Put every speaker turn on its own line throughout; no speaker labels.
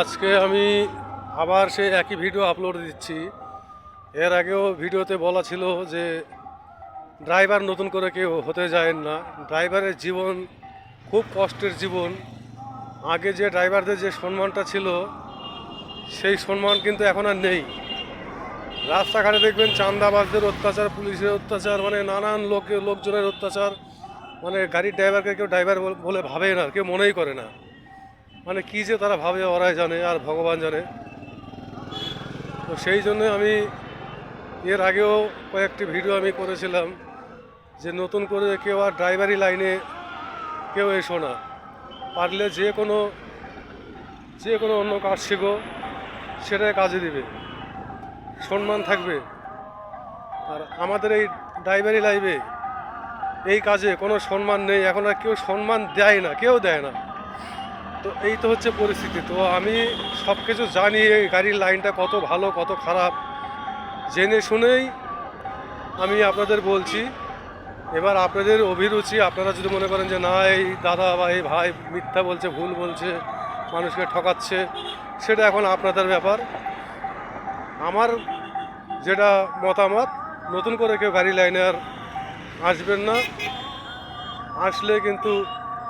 আজকে আমি আবার সেই একই ভিডিও আপলোড দিচ্ছি। এর আগেও ভিডিওতে বলা ছিল যে ড্রাইভার নতুন করে কেউ হতে যায় না। ড্রাইভারের জীবন, খুব কষ্টের জীবন। আগে যে ড্রাইভারদের যে সম্মানটা ছিল, সেই সম্মান কিন্তু এখন আর নেই। রাস্তাঘাটে দেখবেন চান্দাবাজদের অত্যাচার, পুলিশের অত্যাচার মানে নানান লোকের লোকজনের অত্যাচার। মানে গাড়ির ড্রাইভারকে কেউ ড্রাইভার বলে ভাবে না, কেউ মনেই করে না। মানে কি যে তারা ভাবে, ওরাই জানে আর ভগবান জানে। তো সেই জন্য আমি এর আগেও কয়েকটি ভিডিও আমি করেছিলাম যে নতুন করে কেউ আর ড্রাইভারি লাইনে কেউ এসো না। পারলে যে কোনো যে কোনো অন্য কাজ শিখো, সেটাই কাজে দিবে। সম্মান থাকবে। আর আমাদের এই ড্রাইভারি লাইফে এই কাজে কোনো সম্মান নেই। এখন আর কেউ সম্মান দেয় না, কেউ দেয় না। তো এই তো হচ্ছে পরিস্থিতি। তো আমি সব কিছু জানি, এই গাড়ির লাইনটা কত ভালো, কত খারাপ। জেনে শুনেই আমি আপনাদের বলছি, এবার আপনাদের অভিরুচি, আপনারা যদি মনে করেন যে না, এই দাদা বা এই ভাই মিথ্যা বলছে, ভুল বলছে, মানুষকে ঠকাচ্ছে, সেটা এখন আপনাদের ব্যাপার। আমার যেটা মতামত, নতুন করে কেউ গাড়ি লাইনে আর আসবেন না। আসলে কিন্তু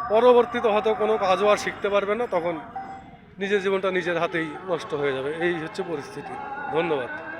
পরবর্তীতে হয়তো কোনো কাজও আর শিখতে পারবে না, তখন নিজের জীবনটা নিজের হাতেই নষ্ট হয়ে যাবে। এই হচ্ছে পরিস্থিতি। ধন্যবাদ।